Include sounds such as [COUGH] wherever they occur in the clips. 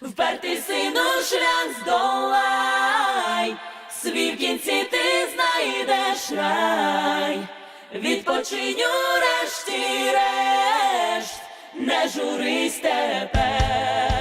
Впертий сину шлях здолай, свій в кінці ти знайдеш рай, відпочинь у решті-решт, не журись тепер.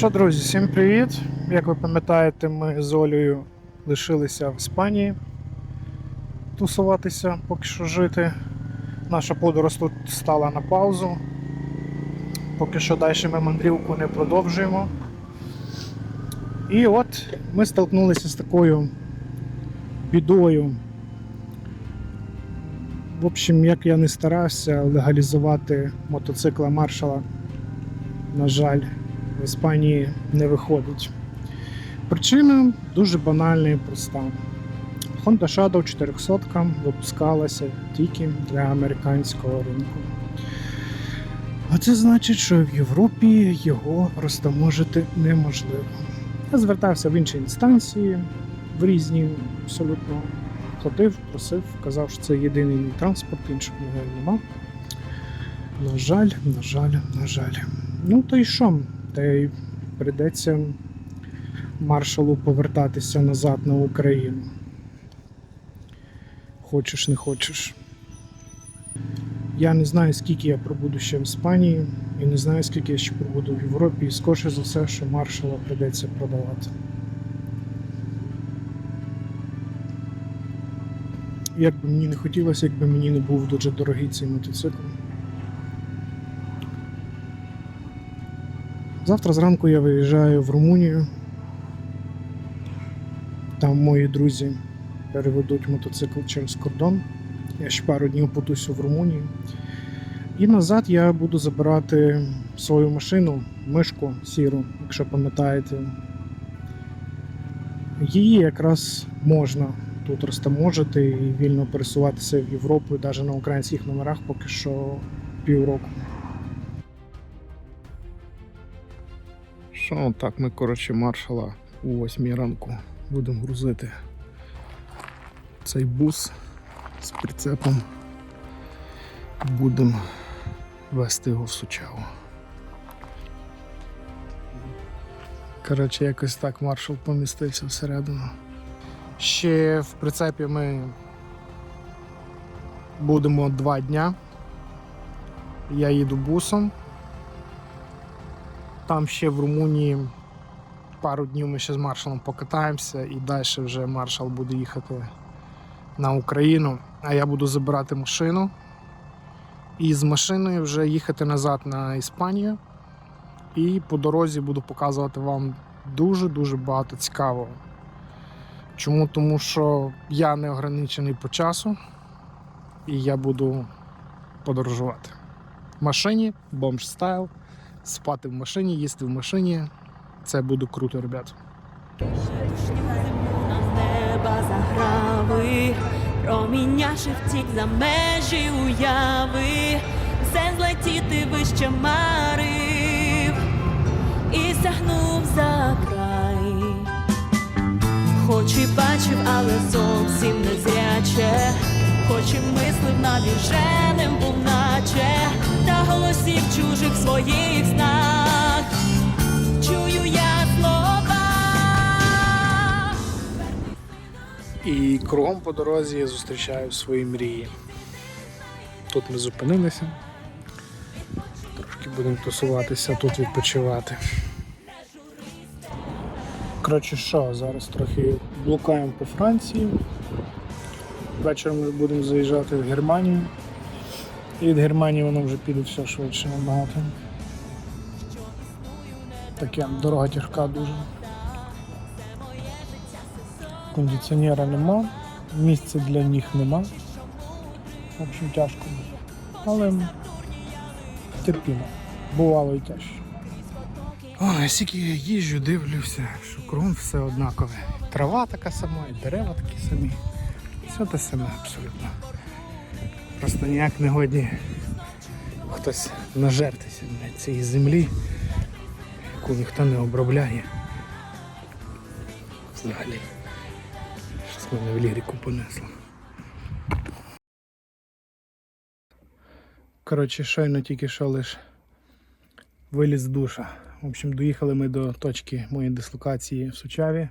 Що, друзі, всім привіт! Як ви пам'ятаєте, ми з Олею лишилися в Іспанії тусуватися, поки що жити. Наша подорож тут стала на паузу. Поки що далі ми мандрівку не продовжуємо. І от ми столкнулися з такою бідою. В общем, як я не старався легалізувати мотоцикла маршала, на жаль, в Іспанії не виходить. Причина дуже банальна і проста. Honda Shadow 400 випускалася тільки для американського ринку. А це значить, що в Європі його розтаможити неможливо. Я звертався в інші інстанції, в різні абсолютно ходив, просив, казав, що це єдиний мій транспорт, іншого нема. На жаль, на жаль, на жаль. Ну то й що? Та й прийдеться маршалу повертатися назад на Україну. Хочеш, не хочеш. Я не знаю, скільки я пробуду ще в Іспанії, і не знаю, скільки я ще пробуду в Європі, і скорше за все, що маршала прийдеться продавати. Як би мені не хотілося, якби мені не був дуже дорогий цей мотоцикл. Завтра зранку я виїжджаю в Румунію. Там мої друзі переведуть мотоцикл через кордон. Я ще пару днів потусю в Румунії. І назад я буду забирати свою машину, мишку сіру, якщо пам'ятаєте. Її якраз можна тут розтаможити і вільно пересуватися в Європу, навіть на українських номерах поки що півроку. Що так, ми, коротше, маршала у 8 ранку будемо грузити цей бус з прицепом. Будемо вести його в Сучаву. Коротше, якось так маршал помістився всередину. Ще в прицепі ми будемо два дня. Я їду бусом. Там ще в Румунії пару днів ми ще з маршалом покатаємося і далі вже маршал буде їхати на Україну, а я буду забирати машину. І з машиною вже їхати назад на Іспанію. І по дорозі буду показувати вам дуже-дуже багато цікавого. Чому? Тому що я не ограничений по часу і я буду подорожувати. В машині, бомж стайл спати в машині, їсти в машині. Це буде круто, ребят. неба промінявши втік за межі уяви, все злетіти вище марив і сягнув за край. Хоч і бачив, але зовсім не зряче, хоч і мислив навіженим був наче, голосів чужих своїх снах. Чую я слова. І кругом по дорозі я зустрічаю свої мрії. Тут ми зупинилися. Трошки будемо тусуватися, тут відпочивати. Коротше, що, зараз трохи блукаємо по Франції. Вечором ми будемо заїжджати в Германію. І від Германії воно вже піде все швидше набагато. Таке дорога тяжка дуже. Кондиціонера нема, місця для ніг нема. В общем, тяжко. Але терпімо. Бувало і тяжче. Ой, скільки я їжджу, дивлюся, що кругом все однакове. Трава така сама, і дерева такі самі. Все те саме абсолютно. Просто ніяк не годні хтось нажертися на цієї землі, яку ніхто не обробляє. Взагалі. Щось мене в лірику понесло. Коротше, щойно тільки що лиш виліз з душа. В общем, доїхали ми до точки моєї дислокації в Сучаві.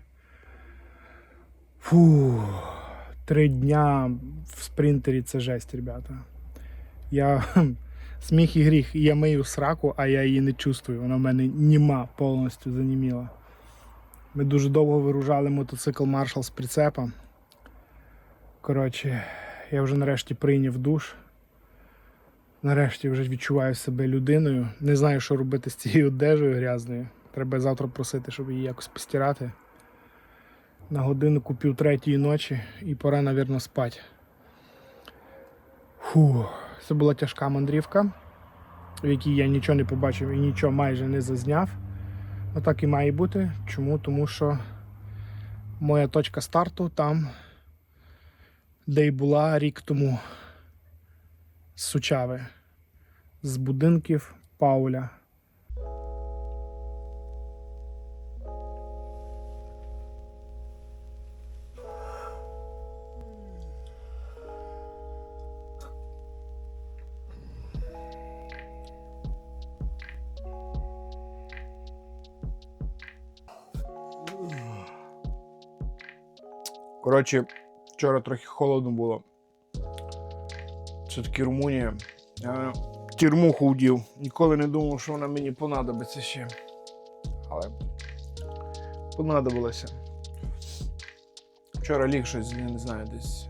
Фу, три дня в спринтері це жесть, ребята. Я [LAUGHS] сміх і гріх, я мию сраку, а я її не чувствую. Вона в мене німа повністю заніміла. Ми дуже довго виружали мотоцикл Marshall з прицепа. Коротше, я вже нарешті прийняв душ. Нарешті вже відчуваю себе людиною. Не знаю, що робити з цією одежею грязною. Треба завтра просити, щоб її якось постирати. На годинку пів третьої ночі і пора, навірно, спати. Фу, це була тяжка мандрівка, в якій я нічого не побачив і нічого майже не зазняв. Ну так і має бути. Чому? Тому що моя точка старту там, де й була рік тому з Сучави, з будинків Пауля. Коротше, вчора трохи холодно було. Це таки Румунія. Я тюрмуху вдів. Ніколи не думав, що вона мені понадобиться ще. Але понадобилася. Вчора ліг щось, я не знаю, десь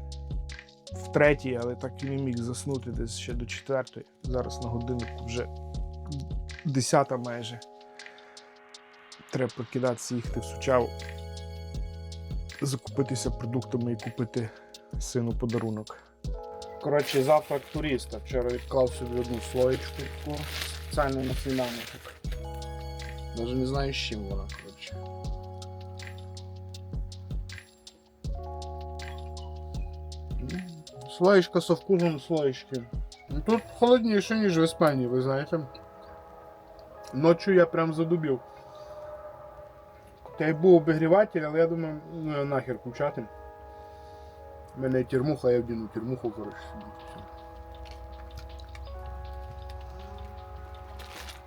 в третій, але так і не міг заснути десь ще до четвертої. Зараз на годинку вже десята майже. Треба прокидатися, їхати в Сучаву закупитися продуктами і купити сину подарунок. Коротше, завтрак туриста. Вчора відклав собі одну слоєчку таку спеціально на сніданок. Навіть не знаю з чим вона, коротше. Слоєчка со вкусом слоєчки. Ну, Тут холодніше, ніж в Іспанії, ви знаєте. Ночі я прям задубів. Та й був обігріватель, але я думаю, ну нахер включати. У мене термуха, я вдіну термуху, коротше, собі.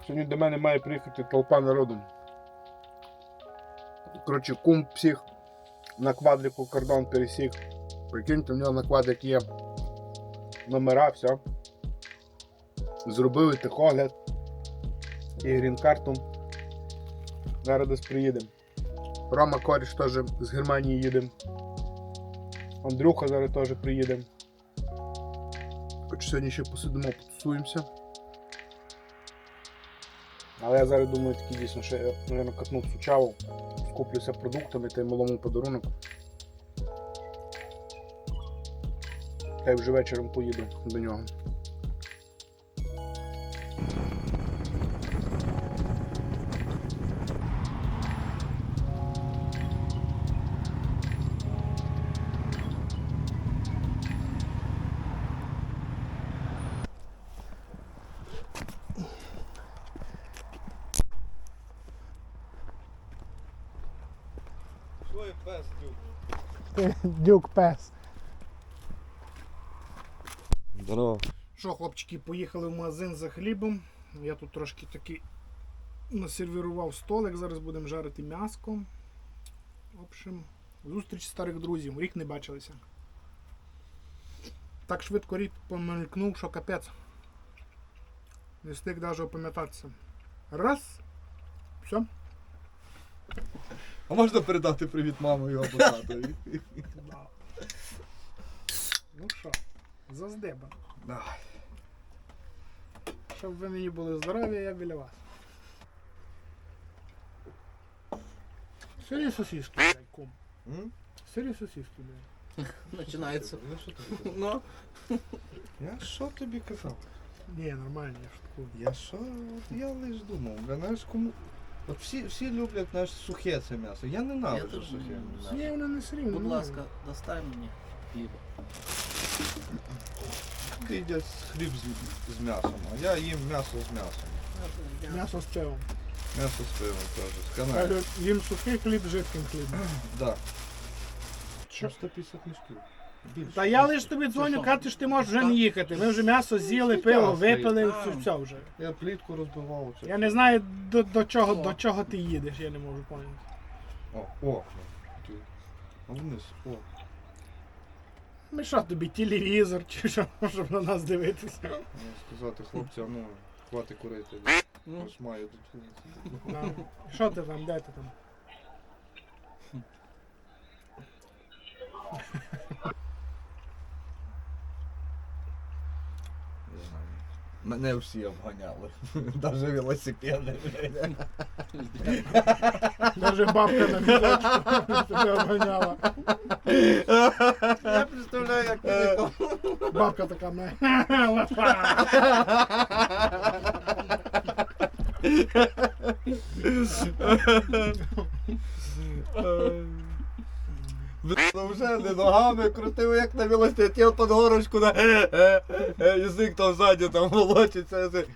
Сьогодні до мене має приїхати толпа народу. Коротше, кум псих на квадліку кордон пересік. Прикиньте, у нього на квадрик є номера, все. Зробили техогляд і грін-карту. Зараз десь приїдемо. Рома коріш теж з Германії їде. Андрюха зараз теж приїде. Хоч сьогодні ще посидимо, потусуємося. Але я зараз думаю, такі дійсно, що я, мабуть, катну Сучаву, скуплюся продуктами та й малому подарунок. Та й вже вечором поїду до нього. Дюк. [LAUGHS] Дюк пес. Здорово. Що, хлопчики, поїхали в магазин за хлібом. Я тут трошки таки насервірував столик, зараз будемо жарити м'яско. В общем, зустріч старих друзів. Рік не бачилися. Так швидко рік помелькнув, що капець. Не встиг навіть опам'ятатися. Раз. Все. А можна передати привіт мамою або татові? Ну що, заздеба. Давай. Щоб ви мені були здорові, я біля вас. Сирі сосиски, блядь, кум. М? Сирі сосиски, блядь. Начинается. Ну, що тобі [LAUGHS] казав? Ну, Я що тобі казав? Ні, нормально, я шуткую. Я що? От Я лиш думав, бля, знаєш, кому. От всі, всі люблять знаєш, сухе це м'ясо. Я Я ненавиджу теж сухе не м'ясо. Ні, воно не сирі, будь ласка, достань мені пиво. Ти їдять хліб з, з м'ясом, а я їм м'ясо з м'ясом. М'ясо з пивом. М'ясо з пивом теж, з. Їм сухий хліб жидким хлібом. Да. Що? 150 мішків. Більше. Та я лиш тобі дзвоню, кажу, що ти можеш вже не їхати. Ми вже м'ясо з'їли, пиво випили, все, все вже. Я плітку розбивав. Це. Я не знаю до, до, чого, до чого ти їдеш, я не можу поняти. О, о. Ти. А вниз, о. Ми що тобі, телевізор чи що, щоб на нас дивитися? Мені сказати, хлопці, а ну, хвати курити. Ну, Ось маю тут. Да. Що ти там, де ти там? [LAUGHS] Мене всі обганяли. [LAUGHS] Навіть велосипеди. Даже бабка на візочку тебе обганяла. Я представляю, як ти Бабка така мене. Лапа. [LAUGHS] [LAUGHS] Ну вже не ногами крутив, як на велосипеді, під горочку на е, е, язик там ззаді там волочиться. язик.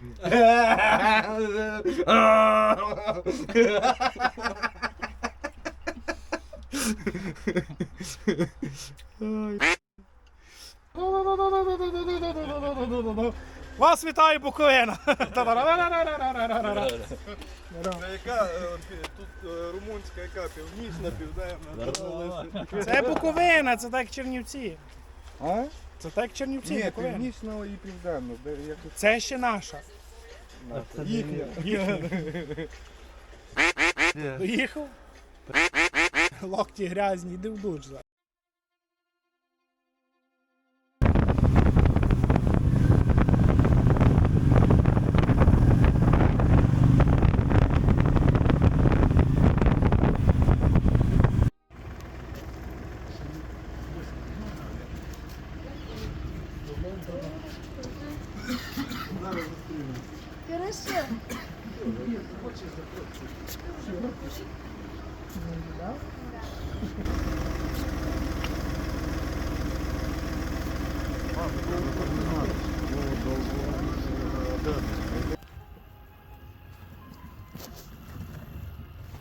Вас вітає Буковина! [LAUGHS] Яка тут румунська, яка північна, південна. Це Буковина, це так Чернівці. А? Це так Чернівці, Ні, Буковина. і де якось Це ще наша. їхня. Доїхав? Локті грязні, йди в душ зараз.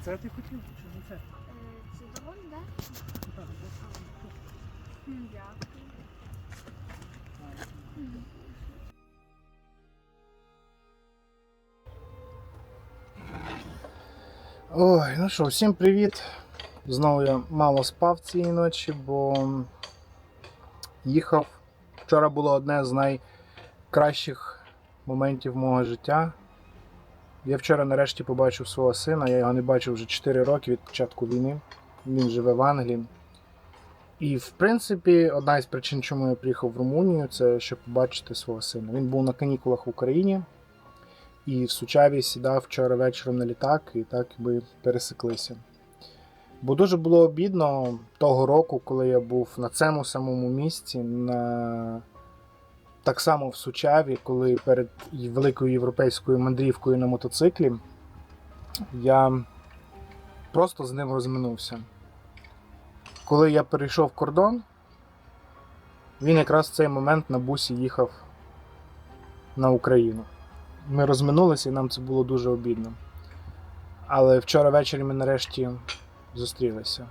Це ти хотів чи не це? Це доволі, так? М, Дякую. Ой, ну що, всім привіт. Знову я мало спав цієї ночі, бо їхав. Вчора було одне з найкращих моментів мого життя. Я вчора нарешті побачив свого сина, я його не бачив вже 4 роки від початку війни. Він живе в Англії. І, в принципі, одна із причин, чому я приїхав в Румунію, це щоб побачити свого сина. Він був на канікулах в Україні. І в Сучаві сідав вчора вечором на літак, і так би пересеклися. Бо дуже було обідно того року, коли я був на цьому самому місці, на... так само в Сучаві, коли перед великою європейською мандрівкою на мотоциклі я просто з ним розминувся. Коли я перейшов кордон, він якраз в цей момент на бусі їхав на Україну. Ми розминулися і нам це було дуже обідно. Але вчора ввечері ми нарешті зустрілися.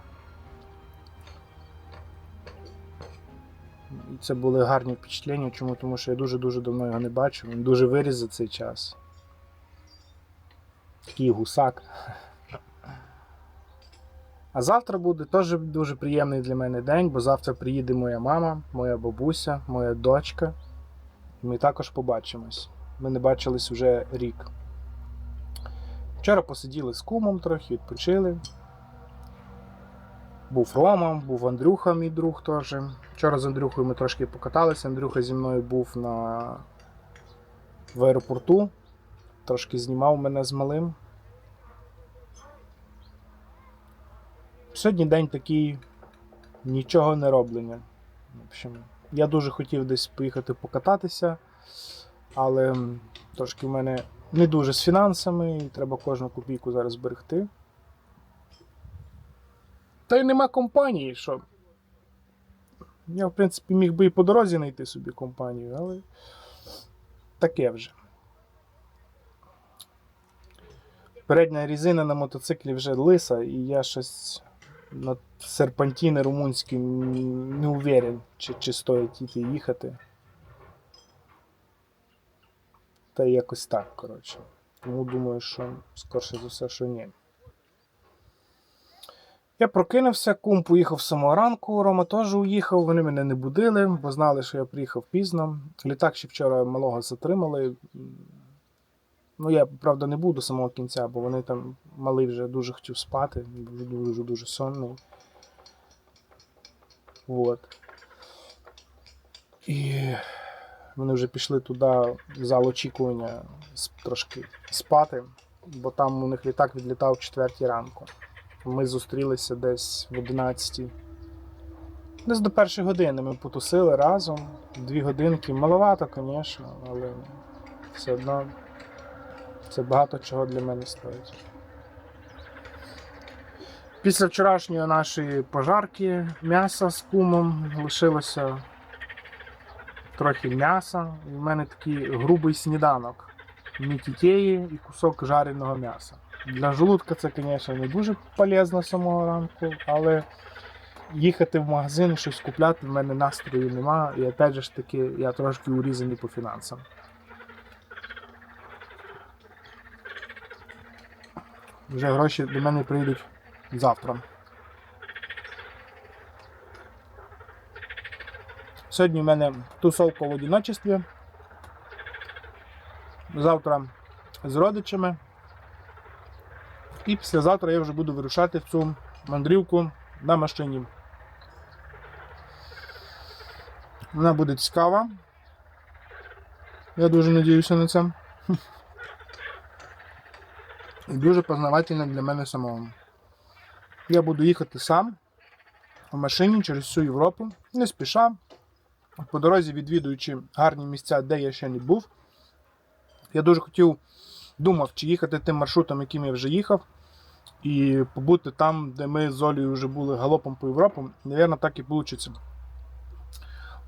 Це були гарні впечатлення. Чому? Тому що я дуже-дуже давно його не бачив. Він дуже виріс за цей час. Такий гусак. А завтра буде теж дуже приємний для мене день, бо завтра приїде моя мама, моя бабуся, моя дочка. Ми також побачимось. Ми не бачились вже рік. Вчора посиділи з кумом трохи, відпочили. Був Рома, був Андрюха, мій друг теж. Вчора з Андрюхою ми трошки покаталися. Андрюха зі мною був на... в аеропорту. Трошки знімав мене з малим. Сьогодні день такий нічого не роблення. В общем, я дуже хотів десь поїхати покататися, але трошки в мене не дуже з фінансами, і треба кожну копійку зараз зберегти. Та й нема компанії, що. Я, в принципі, міг би і по дорозі знайти собі компанію, але таке вже. Передня різина на мотоциклі вже лиса, і я щось на серпантіни румунські не уверен, чи, чи стоїть іти їхати. Та якось так, коротше. Тому думаю, що скорше за все, що ні. Я прокинувся, кум поїхав з самого ранку, Рома теж уїхав, вони мене не будили, бо знали, що я приїхав пізно. Літак ще вчора малого затримали. Ну, я, правда, не був до самого кінця, бо вони там малий вже дуже хотів спати, дуже дуже дуже сонний. От. І вони вже пішли туди, в зал очікування, трошки спати, бо там у них літак відлітав в 4 ранку. Ми зустрілися десь в 11. Десь до першої години ми потусили разом. Дві годинки. Маловато, звісно, але все одно це багато чого для мене стоїть. Після вчорашньої нашої пожарки м'яса з кумом лишилося трохи м'яса. І в мене такий грубий сніданок. Мітітєї і кусок жареного м'яса. Для желудка це, звісно, не дуже полезно з самого ранку, але їхати в магазин щось купляти в мене настрою нема. І опять же таки, я трошки урізаний по фінансам. Вже гроші до мене прийдуть завтра. Сьогодні в мене тусовка в одиночестві. Завтра з родичами. І післязавтра я вже буду вирушати в цю мандрівку на машині. Вона буде цікава. Я дуже надіюся на це. І дуже познавательна для мене самого. Я буду їхати сам в машині через всю Європу, не спіша, по дорозі відвідуючи гарні місця, де я ще не був. Я дуже хотів, думав, чи їхати тим маршрутом, яким я вже їхав, і побути там, де ми з Олею вже були галопом по Європі. Навірно, так і вийде.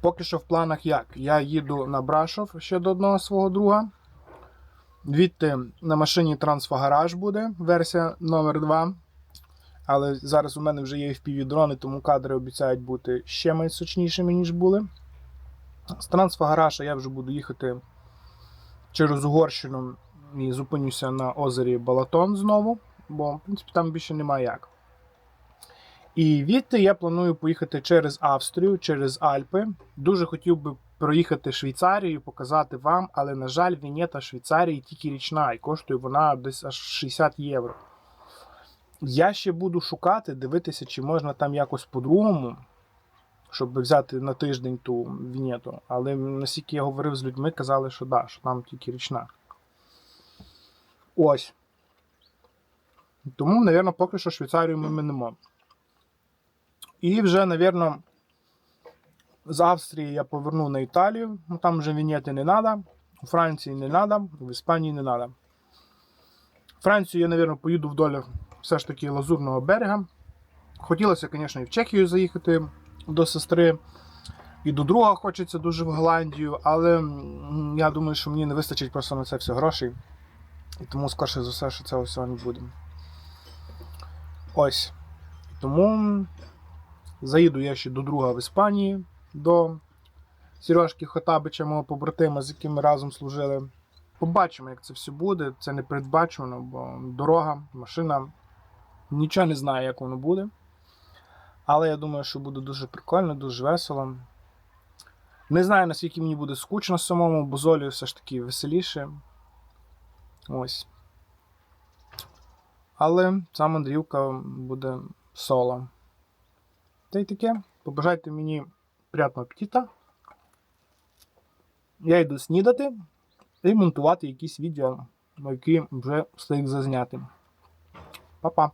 Поки що в планах як? Я їду на Брашов ще до одного свого друга. Відти на машині Трансфагараж буде, версія номер 2 Але зараз у мене вже є FPV-дрони, тому кадри обіцяють бути ще менш сочнішими, ніж були. З Трансфагараша я вже буду їхати через Угорщину і зупинюся на озері Балатон знову, бо, в принципі, там більше немає як. І відти я планую поїхати через Австрію, через Альпи. Дуже хотів би проїхати Швейцарію, показати вам, але, на жаль, вінєта Швейцарії тільки річна, і коштує вона десь аж 60 євро. Я ще буду шукати, дивитися, чи можна там якось по-другому, щоб взяти на тиждень ту вінєту. Але наскільки я говорив з людьми, казали, що да, що там тільки річна. Ось. Тому, мабуть, поки що Швейцарію ми минемо. І вже, мабуть, з Австрії я поверну на Італію. Ну, там вже вінєти не треба. У Франції не треба, в Іспанії не треба. Францію я, мабуть, поїду вдоль все ж таки Лазурного берега. Хотілося, звісно, і в Чехію заїхати до сестри. І до друга хочеться дуже в Голландію, але я думаю, що мені не вистачить просто на це все грошей. І тому, скорше за все, що цього всього не буде. Ось. Тому заїду я ще до друга в Іспанії, до Сережки Хотабича, мого побратима, з яким ми разом служили. Побачимо, як це все буде. Це не передбачено, бо дорога, машина. Нічого не знаю, як воно буде. Але я думаю, що буде дуже прикольно, дуже весело. Не знаю, наскільки мені буде скучно самому, бо з Олею все ж таки веселіше. Ось. Але ця мандрівка буде соло. Та й таке. Побажайте мені приятного апетита. Я йду снідати і монтувати якісь відео, які вже встиг зазняти. Па-па!